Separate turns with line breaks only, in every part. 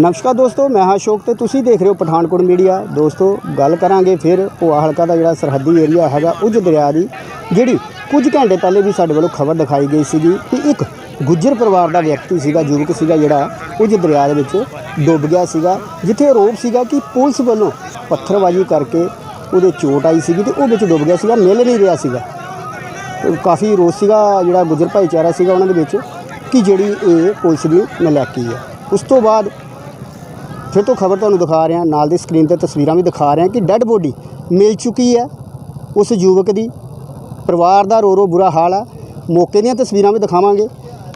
ਨਮਸਕਾਰ ਦੋਸਤੋ, ਮੈਂ ਹਾਂ ਅਸ਼ੋਕ ਤੇ ਤੁਸੀਂ ਦੇਖ ਰਹੇ ਹੋ ਪਠਾਨਕੋਟ ਮੀਡੀਆ। ਦੋਸਤੋ, ਗੱਲ ਕਰਾਂਗੇ ਫਿਰ ਭੋਆ ਹਲਕਾ ਦਾ ਜਿਹੜਾ ਸਰਹੱਦੀ ਏਰੀਆ ਹੈਗਾ, ਉਜ ਦਰਿਆ ਦੀ, ਜਿਹੜੀ ਕੁਝ ਘੰਟੇ ਪਹਿਲੇ ਵੀ ਸਾਡੇ ਵੱਲੋਂ ਖਬਰ ਦਿਖਾਈ ਗਈ ਸੀਗੀ ਕਿ ਇੱਕ ਗੁੱਜਰ ਪਰਿਵਾਰ ਦਾ ਵਿਅਕਤੀ ਸੀਗਾ, ਯੁਵਕ ਸੀਗਾ ਜਿਹੜਾ ਉਜ ਦਰਿਆ ਦੇ ਵਿੱਚ ਡੁੱਬ ਗਿਆ ਸੀਗਾ, ਜਿੱਥੇ ਆਰੋਪ ਸੀਗਾ ਕਿ ਪੁਲਿਸ ਵੱਲੋਂ ਪੱਥਰਬਾਜ਼ੀ ਕਰਕੇ ਉਹਦੇ ਚੋਟ ਆਈ ਸੀਗੀ ਤੇ ਉਹ ਵਿੱਚ ਡੁੱਬ ਗਿਆ ਸੀਗਾ, ਮਿਲ ਨਹੀਂ ਰਿਹਾ ਸੀਗਾ। ਕਾਫੀ ਰੋਸ ਸੀਗਾ, ਜਿਹੜਾ ਗੁੱਜਰ ਭਾਈਚਾਰਾ ਸੀਗਾ ਉਹਨਾਂ ਦੇ ਵਿੱਚ, ਕਿ ਜਿਹੜੀ ਇਹ ਪੁਲਿਸ ਦੀ ਨਲਾਇਕੀ ਹੈ। ਉਸ ਤੋਂ ਬਾਅਦ ਫਿਰ ਤੋਂ ਖਬਰ ਤੁਹਾਨੂੰ ਦਿਖਾ ਰਿਹਾ, ਨਾਲ ਦੀ ਸਕਰੀਨ ਤੇ ਤਸਵੀਰਾਂ ਵੀ ਦਿਖਾ ਰਿਹਾ ਕਿ ਡੈੱਡ ਬੋਡੀ ਮਿਲ ਚੁੱਕੀ ਹੈ ਉਸ ਯੁਵਕ ਦੀ। ਪਰਿਵਾਰ ਦਾ ਰੋ ਰੋ ਬੁਰਾ ਹਾਲ ਹੈ ਮੌਕੇ ਦੀਆਂ ਤਸਵੀਰਾਂ ਵੀ ਦਿਖਾਵਾਂਗੇ।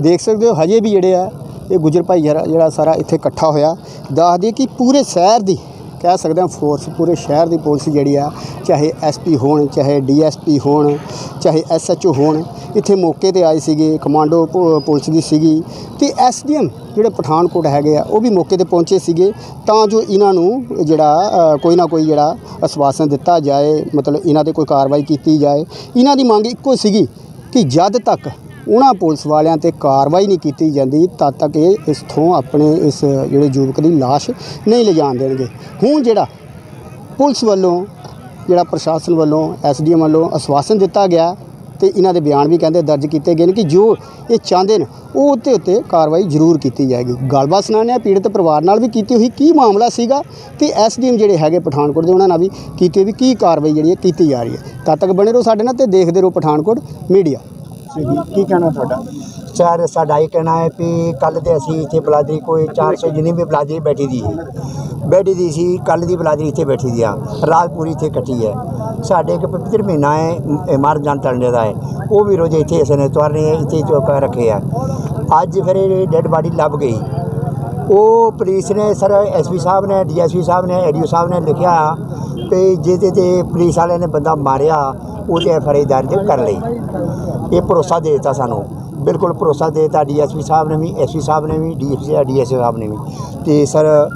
ਦੇਖ ਸਕਦੇ ਹੋ, ਹਜੇ ਵੀ ਜਿਹੜੇ ਆ, ਇਹ ਗੁਜਰ ਭਾਈਚਾਰਾ ਜਿਹੜਾ ਸਾਰਾ ਇੱਥੇ ਇਕੱਠਾ ਹੋਇਆ। ਦੱਸ ਦਈਏ ਕਿ ਪੂਰੇ ਸ਼ਹਿਰ ਦੀ, ਕਹਿ ਸਕਦੇ ਹਾਂ ਫੋਰਸ ਪੂਰੇ ਸ਼ਹਿਰ ਦੀ ਪੁਲਿਸ ਜਿਹੜੀ ਆ, ਚਾਹੇ ਐਸਪੀ ਹੋਣ, ਚਾਹੇ ਡੀਐਸਪੀ ਹੋਣ, ਚਾਹੇ ਐਸਐਚਓ ਹੋਣ, ਇੱਥੇ ਮੌਕੇ ਤੇ ਆਏ ਸੀਗੇ ਕਮਾਂਡੋ ਪੁ- ਪੁਲਿਸ ਦੀ ਸੀਗੀ। ਤੇ ਐਸਡੀਐਮ ਜਿਹੜੇ ਪਠਾਨਕੋਟ ਹੈਗੇ ਆ, ਉਹ ਵੀ ਮੌਕੇ ਤੇ ਪਹੁੰਚੇ ਸੀਗੇ। ਤਾਂ ਜੋ ਇਹਨਾਂ ਨੂੰ ਜਿਹੜਾ ਕੋਈ ਨਾ ਕੋਈ ਜਿਹੜਾ ਅਸਵਾਸਨ ਦਿੱਤਾ ਜਾਏ, ਮਤਲਬ ਇਹਨਾਂ ਤੇ ਕੋਈ ਕਾਰਵਾਈ ਕੀਤੀ ਜਾਏ। ਇਹਨਾਂ ਦੀ ਮੰਗ ਇੱਕੋ ਸੀਗੀ ਕਿ ਜਦ ਤੱਕ ਉਹਨਾਂ ਪੁਲਿਸ ਵਾਲਿਆਂ ਤੇ ਕਾਰਵਾਈ ਨਹੀਂ ਕੀਤੀ ਜਾਂਦੀ, ਤਦ ਤੱਕ ਇਹ ਇਸ ਤੋਂ ਆਪਣੇ ਇਸ ਜਿਹੜੇ ਯੁਵਕ ਦੀ ਲਾਸ਼ ਨਹੀਂ ਲਿਜਾਣ ਦੇਣਗੇ। ਹੁਣ ਜਿਹੜਾ ਪੁਲਿਸ ਵੱਲੋਂ, ਜਿਹੜਾ ਪ੍ਰਸ਼ਾਸਨ ਵੱਲੋਂ ਐਸਡੀਐਮ ਵੱਲੋਂ ਆਸ਼ਵਾਸਨ ਦਿੱਤਾ ਗਿਆ ਤੇ ਇਹਨਾਂ ਦੇ ਬਿਆਨ ਵੀ ਕਹਿੰਦੇ ਦਰਜ ਕੀਤੇ ਗਏ ਨੇ ਕਿ ਜੋ ਇਹ ਚਾਹੁੰਦੇ ਨੇ, ਉਹ ਉੱਤੇ ਉੱਤੇ ਕਾਰਵਾਈ ਜ਼ਰੂਰ ਕੀਤੀ ਜਾਏਗੀ। ਗੱਲਬਾਤ ਸੁਣਾਉਂਦੇ ਹਾਂ, ਪੀੜਤ ਪਰਿਵਾਰ ਨਾਲ ਵੀ ਕੀਤੀ ਹੋਈ ਕੀ ਮਾਮਲਾ ਸੀਗਾ ਤੇ ਐਸਡੀਐਮ ਜਿਹੜੇ ਹੈਗੇ ਪਠਾਨਕੋਟ ਦੇ, ਉਹਨਾਂ ਨਾਲ ਵੀ ਕੀਤੀ ਹੋਈ ਵੀ ਕੀ ਕਾਰਵਾਈ ਜਿਹੜੀ ਹੈ ਕੀਤੀ ਜਾ ਰਹੀ ਹੈ। ਤਦ ਤੱਕ ਬਣੇ ਰਹੋ ਸਾਡੇ ਨਾਲ ਤੇ ਦੇਖਦੇ ਰਹੋ ਪਠਾਨਕੋਟ ਮੀਡੀਆ। ਕੀ ਕਹਿਣਾ ਤੁਹਾਡਾ?
ਸਰ, ਸਾਡਾ ਇਹ ਕਹਿਣਾ ਹੈ ਵੀ ਕੱਲ ਦੇ ਅਸੀਂ ਇੱਥੇ ਬਲਾਦਰੀ ਕੋਈ 400 ਜਿੰਨੀ ਵੀ ਬਲਾਦਰੀ ਬੈਠੀ ਦੀ ਬੈਠੀ ਦੀ ਸੀ ਕੱਲ ਦੀ ਬਲਾਦਰੀ ਇੱਥੇ ਬੈਠੀ ਦੀ ਆ, ਰਾਤ ਪੂਰੀ ਇੱਥੇ ਕੱਟੀ ਹੈ। ਸਾਡੇ ਇੱਕ ਪਵਿੱਤਰ ਮਹੀਨਾ ਹੈ, ਇਹ ਮਾਰ ਜਾਣ ਟਲਣੇ ਦਾ ਹੈ, ਉਹ ਵੀ ਰੋਜ਼ ਇੱਥੇ ਇਸਨੇ ਤੁਰਨੇ ਇੱਥੇ ਚੋਕਾ ਰੱਖੇ ਆ। ਅੱਜ ਫਿਰ ਇਹ ਡੈੱਡ ਬਾਡੀ ਲੱਭ ਗਈ। ਉਹ ਪੁਲਿਸ ਨੇ ਸਰ ਐਸਪੀ ਸਾਹਿਬ ਨੇ ਡੀਐਸਪੀ ਸਾਹਿਬ ਨੇ ਏਡੀਓ ਸਾਹਿਬ ਨੇ ਲਿਖਿਆ ਕਿ ਜਿਹਦੇ ਤੇ ਪੁਲਿਸ ਵਾਲਿਆਂ ਨੇ ਬੰਦਾ ਮਾਰਿਆ, ਉਹਦੇ ਐਫ ਆਈ ਦਰਜ ਕਰ ਲਈ। ਇਹ ਭਰੋਸਾ ਦੇ ਦਿੱਤਾ ਸਾਨੂੰ। ਬਿਲਕੁਲ ਭਰੋਸਾ ਦੇ ਦਿੱਤਾ ਡੀਐਸਪੀ ਸਾਹਿਬ ਨੇ ਵੀ ਐਸਪੀ ਸਾਹਿਬ ਨੇ ਵੀ ਡੀਐਸਪੀ ਡੀਐਸਪੀ ਸਾਹਿਬ ਨੇ ਵੀ। ਤੇ ਸਰ,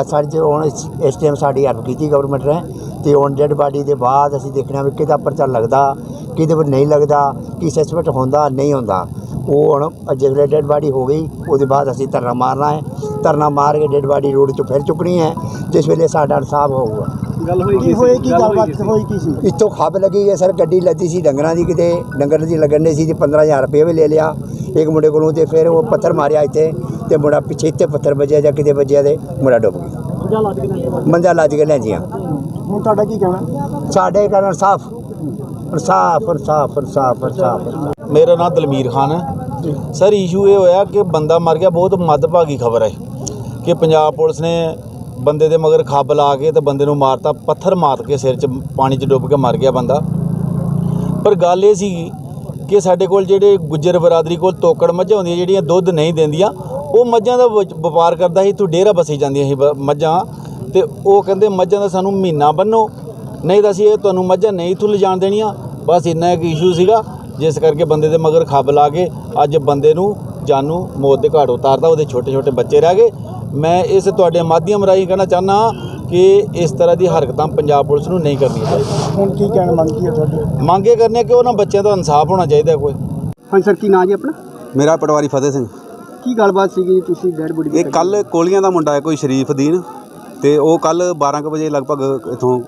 ਅੱਜ ਸਾਡੇ ਹੁਣ ਇਸ- ਇਸ ਟਾਈਮ ਸਾਡੀ ਹੈਲਪ ਕੀਤੀ ਗਵਰਨਮੈਂਟ ਨੇ। ਤੇ ਹੁਣ ਡੈਡ ਬਾਡੀ ਦੇ ਬਾਅਦ ਅਸੀਂ ਦੇਖਣਾ ਵੀ ਕਿਹਦਾ ਪਰਚਾ ਲੱਗਦਾ, ਕਿਹਦੇ ਪਰ ਨਹੀਂ ਲੱਗਦਾ, ਕੀ ਸਸਪੈਕਟ ਹੁੰਦਾ, ਨਹੀਂ ਹੁੰਦਾ। ਉਹ ਹੁਣ ਜਿਹੜੇ ਡੈਡ ਬਾਡੀ ਹੋ ਗਈ, ਉਹਦੇ ਬਾਅਦ ਅਸੀਂ ਧਰਨਾ ਮਾਰਨਾ ਹੈ। ਧਰਨਾ ਮਾਰ ਕੇ ਡੈਡ ਬਾਡੀ ਰੋਡ 'ਚੋਂ ਫਿਰ ਚੁੱਕਣੀ ਹੈ ਜਿਸ ਵੇਲੇ ਸਾਡਾ ਇਨਸਾਫ ਹੋਊਗਾ।
ਗੱਲ ਹੋਈ ਕੀ ਹੋਈ ਕੀ ਗੱਲਬਾਤ ਹੋਈ ਕੀ ਸੀ?
ਇੱਥੋਂ ਖੱਬ ਲੱਗੀ ਹੈ ਸਰ ਗੱਡੀ ਲੱਦੀ ਸੀ ਡੰਗਰਾਂ ਦੀ ਕਿਤੇ ਡੰਗਰ ਦੀ ਲੱਗਣ ਦੇ ਸੀ ਤੇ 15000 ਰੁਪਏ ਵੀ ਲੈ ਲਿਆ। ਇੱਕ ਮੁੰਡੇ ਕੋਲੋਂ ਤੇ ਫਿਰ ਉਹ ਪੱਥਰ ਮਾਰਿਆ ਇੱਥੇ ਤੇ ਮੁੰਡਾ ਪਿੱਛੇ ਇੱਥੇ ਪੱਥਰ ਵੱਜਿਆ ਜਾਂ ਕਿਤੇ ਵੱਜਿਆ ਤੇ ਮੁੰਡਾ ਡੁੱਬ ਗਿਆ। ਮੰਜਾ ਲੱਜ ਕੇ ਲੈ ਜੀਆਂ
ਹੁਣ ਤੁਹਾਡਾ ਕੀ ਕਹਿਣਾ?
ਸਾਡੇ ਕਾਰਨ ਸਾਫ਼ ਇਨਸਾਫ। ਇਨਸਾਫ ਇਨਸਾਫ ਇਨਸਾਫ
ਮੇਰਾ ਨਾਮ ਦਲਮੀਰ ਖਾਨ ਹੈ। ਸਰ ਇਸ਼ੂ ਇਹ ਹੋਇਆ ਕਿ ਬੰਦਾ ਮਰ ਗਿਆ ਬਹੁਤ ਮੱਦਭਾਗੀ ਖਬਰ ਹੈ। ਕਿ ਪੰਜਾਬ ਪੁਲਿਸ ਨੇ ਬੰਦੇ ਦੇ ਮਗਰ ਖੱਬ ਲਾ ਕੇ ਤੇ ਬੰਦੇ ਨੂੰ ਮਾਰਤਾ, ਪੱਥਰ ਮਾਰ ਕੇ ਸਿਰ 'ਚ ਪਾਣੀ 'ਚ ਡੁੱਬ ਕੇ ਮਰ ਗਿਆ ਬੰਦਾ। ਪਰ ਗੱਲ ਇਹ ਸੀ ਕਿ ਸਾਡੇ ਕੋਲ ਜਿਹੜੇ ਗੁੱਜਰ ਬਰਾਦਰੀ ਕੋਲ ਤੋਕੜ ਮੱਝਾਂ ਹੁੰਦੀਆਂ, ਜਿਹੜੀਆਂ ਦੁੱਧ ਨਹੀਂ ਦਿੰਦੀਆਂ, ਉਹ ਮੱਝਾਂ ਦਾ ਵਪਾਰ ਕਰਦਾ ਸੀ, ਤੂੰ ਡੇਰਾ ਬਸੀ ਜਾਂਦੀਆਂ ਸੀ ਬ- ਮੱਝਾਂ। ਤੇ ਉਹ ਕਹਿੰਦੇ ਮੱਝਾਂ ਦਾ ਸਾਨੂੰ ਮਹੀਨਾ ਬੰਨੋ, ਨਹੀਂ ਤਾਂ ਅਸੀਂ ਇਹ ਤੁਹਾਨੂੰ ਮੱਝਾਂ ਨਹੀਂ ਇੱਥੋਂ ਲਿਜਾਣ ਦੇਣੀਆਂ। ਬਸ ਇੰਨਾ ਇੱਕ ਇਸ਼ੂ ਸੀਗਾ, ਜਿਸ ਕਰਕੇ ਬੰਦੇ ਦੇ ਮਗਰ ਖੱਬ ਲਾ ਕੇ ਅੱਜ ਬੰਦੇ ਨੂੰ ਜਾਨੂ ਮੌਤ ਦੇ ਘਾਟ ਉਤਾਰਦਾ ਉਹਦੇ ਛੋਟੇ ਛੋਟੇ ਬੱਚੇ ਰਹਿ ਗਏ। ਮੈਂ ਇਸ ਤੁਹਾਡੇ ਮਾਧਿਅਮ ਰਾਹੀਂ ਕਹਿਣਾ ਚਾਹੁੰਦਾ ਕਿ ਇਸ ਤਰ੍ਹਾਂ ਦੀ ਹਰਕਤਾਂ ਪੰਜਾਬ ਪੁਲਿਸ ਨੂੰ ਨਹੀਂ ਕਰਨੀਆਂ ਚਾਹੀਦੀਆਂ।
ਹੁਣ ਕੀ ਕਹਿਣ ਮੰਗ ਹੈ ਤੁਹਾਡੀ?
ਮੰਗੇ ਕਰਨੇ ਕਿ ਉਹਨਾਂ ਬੱਚਿਆਂ ਦਾ ਇਨਸਾਫ ਹੋਣਾ ਚਾਹੀਦਾ ਕੋਈ।
ਹਾਂਜੀ ਸਰ ਕੀ ਨਾਂ ਜੀ ਆਪਣਾ?
ਮੇਰਾ ਪਟਵਾਰੀ ਫਤਿਹ ਸਿੰਘ।
ਕੀ ਗੱਲਬਾਤ ਸੀਗੀ ਤੁਸੀਂ ਡੈਡ ਬੋਡੀ
ਇਹ ਕੱਲ ਕੋਲੀਆਂ ਦਾ ਮੁੰਡਾ ਹੈ ਕੋਈ ਸ਼ਰੀਫ ਦੀਨ। ਤੇ ਉਹ ਕੱਲ 12 ਕੁ ਵਜੇ ਲਗਭਗ ਇਥੋਂ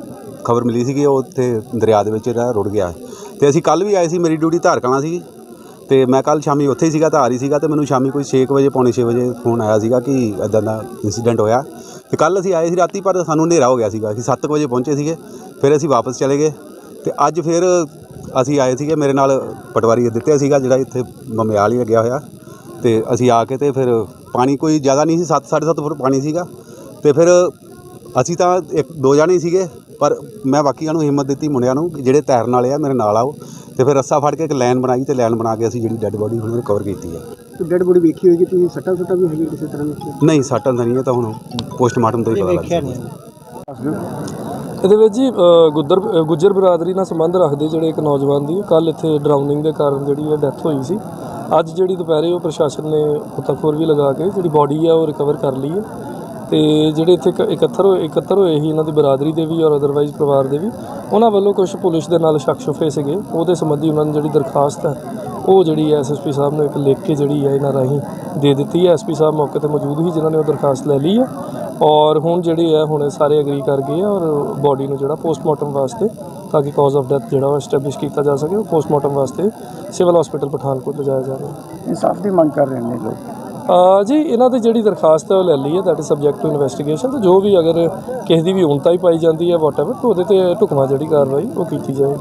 ਖਬਰ ਮਿਲੀ ਸੀ ਕਿ ਉਹ ਉੱਥੇ ਦਰਿਆ ਦੇ ਵਿੱਚ ਜਿਹੜਾ ਰੁੜ ਗਿਆ। ਤੇ ਅਸੀਂ ਕੱਲ ਵੀ ਆਏ ਸੀ ਮੇਰੀ ਡਿਊਟੀ ਧਾਰ ਕਲਾਂ ਸੀ। ਤੇ ਮੈਂ ਕੱਲ ਸ਼ਾਮੀ ਉੱਥੇ ਹੀ ਸੀਗਾ, ਤਾਂ ਆ ਰਹੀ ਸੀਗਾ ਤੇ ਮੈਨੂੰ ਸ਼ਾਮੀ ਕੋਈ 6 ਵਜੇ, ਪੌਣੇ 6 ਵਜੇ ਫੋਨ ਆਇਆ ਸੀਗਾ ਕਿ ਇਦਾਂ ਦਾ ਇਨਸੀਡੈਂਟ ਹੋਇਆ। ਤੇ ਕੱਲ ਅਸੀਂ ਆਏ ਸੀ ਰਾਤੀ, ਪਰ ਸਾਨੂੰ ਹਨੇਰਾ ਹੋ ਗਿਆ ਸੀਗਾ। ਅਸੀਂ 7 ਵਜੇ ਪਹੁੰਚੇ ਸੀਗੇ, ਫਿਰ ਅਸੀਂ ਵਾਪਸ ਚਲੇ ਗਏ। ਤੇ ਅੱਜ ਫਿਰ ਅਸੀਂ ਆਏ ਸੀਗੇ, ਮੇਰੇ ਨਾਲ ਪਟਵਾਰੀ ਦਿੱਤੇ ਸੀਗਾ, ਜਿਹੜਾ ਇੱਥੇ ਬਮਿਆਲ ਹੀ ਲੱਗਿਆ ਹੋਇਆ। ਤੇ ਅਸੀਂ ਆ ਕੇ ਤੇ ਫਿਰ ਪਾਣੀ ਕੋਈ ਜ਼ਿਆਦਾ ਨਹੀਂ ਸੀ 7 7.5 ਫੁੱਟ ਪਾਣੀ ਸੀਗਾ। ਤੇ ਫਿਰ ਅਸੀਂ ਤਾਂ ਇੱਕ, ਦੋ ਜਾਣੇ ਸੀਗੇ। ਪਰ ਮੈਂ ਬਾਕੀਆਂ ਨੂੰ ਹਿੰਮਤ ਦਿੱਤੀ ਮੁੰਡਿਆਂ ਨੂੰ ਕਿ ਜਿਹੜੇ ਤੈਰਨ ਵਾਲੇ ਆ ਮੇਰੇ ਨਾਲ ਆਓ ਤੇ ਫਿਰ ਰੱਸਾ ਫੜ ਕੇ ਇੱਕ ਲਾਈਨ ਬਣਾਈ ਤੇ ਲਾਈਨ ਬਣਾ ਕੇ ਅਸੀਂ ਜਿਹੜੀ ਡੈੱਡ ਬੋਡੀ ਹੁਣ ਰਿਕਵਰ ਕੀਤੀ ਹੈ
ਤੇ ਡੈਡ ਬੋਡੀ ਵੇਖੀ ਹੋਏਗੀ ਤੁਸੀਂ ਸੱਟਾ ਸੁੱਟਾ ਵੀ ਹੈਗੀ ਕਿਸੇ ਤਰ੍ਹਾਂ ਦੀ
ਨਹੀਂ ਸੱਟਾਂ ਤਾਂ ਨਹੀਂ ਇਹ ਤਾਂ ਹੁਣ ਪੋਸਟਮਾਰਟਮ ਤੋਂ ਹੀ ਪਤਾ ਲੱਗਦਾ
ਇਹਦੇ ਵਿੱਚ ਜੀ ਅ, ਗੁੱਦਰ ਗੁੱਜਰ ਬਰਾਦਰੀ ਨਾਲ ਸੰਬੰਧ ਰੱਖਦੇ ਜਿਹੜੇ ਇੱਕ ਨੌਜਵਾਨ ਦੀ। ਕੱਲ ਇੱਥੇ ਡਰਾਊਨਿੰਗ ਦੇ ਕਾਰਨ ਜਿਹੜੀ ਹੈ ਡੈਥ ਹੋਈ ਸੀ। ਅੱਜ ਜਿਹੜੀ ਦੁਪਹਿਰੇ ਉਹ ਪ੍ਰਸ਼ਾਸਨ ਨੇ ਹੁਤਾਖੋਰ ਵੀ ਲਗਾ ਕੇ ਜਿਹੜੀ ਬਾਡੀ ਆ ਉਹ ਰਿਕਵਰ ਕਰ ਲਈ ਹੈ। ਤੇ ਜਿਹੜੇ ਇੱਥੇ ਇਕ- ਇਕੱਤਰ ਹੋਏ ਇਕੱਤਰ ਹੋਏ ਸੀ ਇਹਨਾਂ ਦੀ ਬਰਾਦਰੀ ਦੇ ਵੀ ਔਰ ਅਦਰਵਾਈਜ਼ ਪਰਿਵਾਰ ਦੇ ਵੀ, ਉਹਨਾਂ ਵੱਲੋਂ ਕੁਝ ਪੁਲਿਸ ਦੇ ਨਾਲ ਸ਼ੱਕ ਸ਼ੁਫੇ ਸੀਗੇ। ਉਹਦੇ ਸੰਬੰਧੀ ਉਹਨਾਂ ਨੂੰ ਜਿਹੜੀ ਦਰਖਾਸਤ ਹੈ, ਉਹ ਜਿਹੜੀ ਹੈ ਐਸਐਸਪੀ ਸਾਹਿਬ ਨੂੰ ਇੱਕ ਲਿਖ ਕੇ ਜਿਹੜੀ ਹੈ ਇਹਨਾਂ ਰਾਹੀਂ ਦੇ ਦਿੱਤੀ ਹੈ। ਐਸਪੀ ਸਾਹਿਬ ਮੌਕੇ ਤੇ ਮੌਜੂਦ ਸੀ, ਜਿਨ੍ਹਾਂ ਨੇ ਉਹ ਦਰਖਾਸਤ ਲੈ ਲਈ ਹੈ। ਔਰ ਹੁਣ ਜਿਹੜੀ ਹੈ, ਹੁਣ ਸਾਰੇ ਐਗਰੀ ਕਰ ਗਏ ਆ ਔਰ ਬਾਡੀ ਨੂੰ ਜਿਹੜਾ ਪੋਸਟਮਾਰਟਮ ਵਾਸਤੇ, ਤਾਂ ਕਿ ਕਾਜ਼ ਆਫ ਡੈਥ ਜਿਹੜਾ ਉਹ ਐਸਟੈਬਲਿਸ਼ ਕੀਤਾ ਜਾ ਸਕੇ, ਉਹ ਪੋਸਟਮਾਰਟਮ ਵਾਸਤੇ ਸਿਵਲ ਹਸਪੀਟਲ ਪਠਾਨਕੋਟ ਲਿਜਾਇਆ ਜਾ ਰਿਹਾ। ਹੈ
ਇਨਸਾਫ ਦੀ ਮੰਗ ਕਰ ਰਹੇ ਨੇ ਲੋਕ।
ਜੀ, ਇਹਨਾਂ ਦੀ ਜਿਹੜੀ ਦਰਖਾਸਤ ਹੈ ਉਹ ਲੈ ਲਈ ਹੈ that is subject to investigation ਤੇ ਜੋ ਵੀ ਅਗਰ ਕਿਸੇ ਦੀ ਵੀ ਉਨਤਾ ਹੀ ਪਾਈ ਜਾਂਦੀ ਹੈ ਵਾਟਐਵਰ ਤਾਂ ਉਹਦੇ ਤੇ ਢੁਕਵਾਂ ਜਿਹੜੀ ਕਾਰਵਾਈ ਉਹ ਕੀਤੀ ਜਾਏਗੀ।